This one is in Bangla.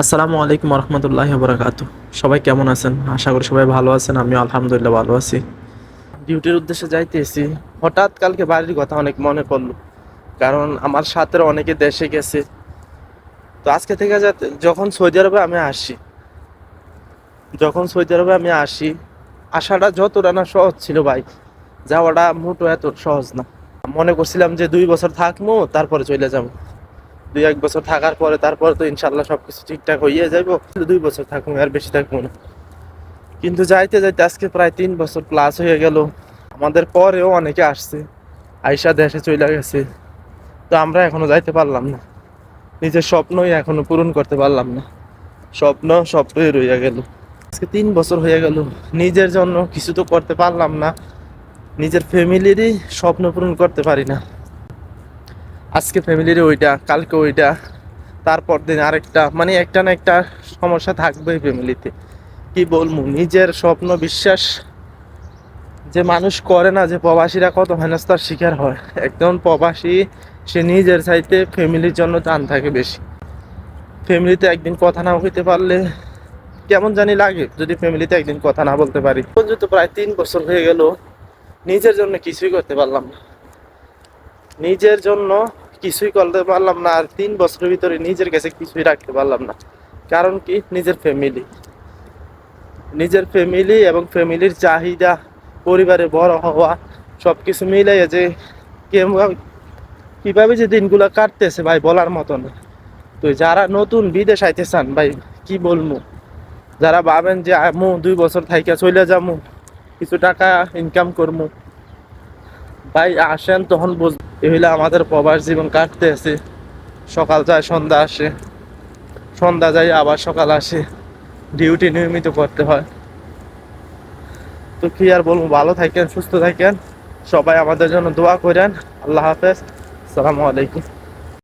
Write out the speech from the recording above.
আসসালামু আলাইকুম রহমতুল্লাহ বরাকাত সবাই কেমন আছেন? আশা করি সবাই ভালো আছেন, আমিও আলহামদুলিল্লাহ ভালো আছি। ডিউটির উদ্দেশ্যে যাইতেছি। হঠাৎ কালকে বাড়ির কথা অনেক মনে পড়ল, কারণ আমার সাথে অনেকে দেশে গেছে। তো আজকে থেকে যাতে যখন সৌদি আরবে আমি আসি, যখন সৌদি আরবে আমি আসি, আসাটা যতটা না সহজ ছিল ভাই, যাওয়াটা মোটো এত সহজ না। মনে করছিলাম যে দুই বছর থাকব, তারপরে চলে যাব। দুই এক বছর থাকার পরে তারপরে তো ইনশাল্লাহ সবকিছু ঠিকঠাক হইয়ে যাইবো। দুই বছর থাকব আর বেশি থাকব না। কিন্তু যাইতে যাইতে আজকে প্রায় তিন বছর প্লাস হয়ে গেল। আমাদের পরেও অনেকে আসছে। আইসা দেশে চলে গেছে। তো আমরা এখনও যাইতে পারলাম না। নিজের স্বপ্নই এখনও পূরণ করতে পারলাম না। স্বপ্ন স্বপ্নই রইয়া গেল। আজকে তিন বছর হয়ে গেল। নিজের জন্য কিছু তো করতে পারলাম না। নিজের ফ্যামিলিরই স্বপ্ন পূরণ করতে পারি না। আজকে ফ্যামিলির ওইটা, কালকে ওইটা, তারপর দিন আরেকটা মানে একটা না একটা সমস্যা থাকবেই ফ্যামিলিতে। কি বলব, নিজের স্বপ্ন বিশ্বাস যে মানুষ করে না, যে প্রবাসীরা কত হেনস্থার শিকার হয়। একজন প্রবাসী, সে নিজের চাইতে ফ্যামিলির জন্য টান থাকে বেশি। ফ্যামিলিতে একদিন কথা না হইতে পারলে কেমন জানি লাগে, যদি ফ্যামিলিতে একদিন কথা না বলতে পারি। পর্যন্ত প্রায় তিন বছর হয়ে গেল, নিজের জন্য কিছুই করতে পারলাম না। নিজের জন্য কিছুই করতে পারলাম না আর তিন বছরের ভিতরে নিজের কাছে কিছুই রাখতে পারলাম না। কারণ কি? নিজের ফ্যামিলি নিজের ফ্যামিলি এবং ফ্যামিলির চাহিদা, পরিবারে বড় হওয়া সব কিছু মিলাই যে কীভাবে যে দিনগুলো কাটতেছে ভাই বলার মতো না। তো যারা নতুন বিদেশ আইতে চান ভাই, কি বলব? যারা ভাবেন যে আমু দুই বছর থাইকা চলে যামু কিছু টাকা ইনকাম করব। ভাই আসেন তখন বুঝ এ আমাদের প্রবাস জীবন কাটতে আছে। সকাল যায়, সন্ধ্যা আসে। সন্ধ্যা যায়, আবার সকাল আসে। ডিউটি নিয়মিত করতে হয়। তো কি আর বলব, ভালো থাকেন, সুস্থ থাকেন। সবাই আমাদের জন্য দোয়া করেন। আল্লাহ হাফেজ। আসসালামু আলাইকুম।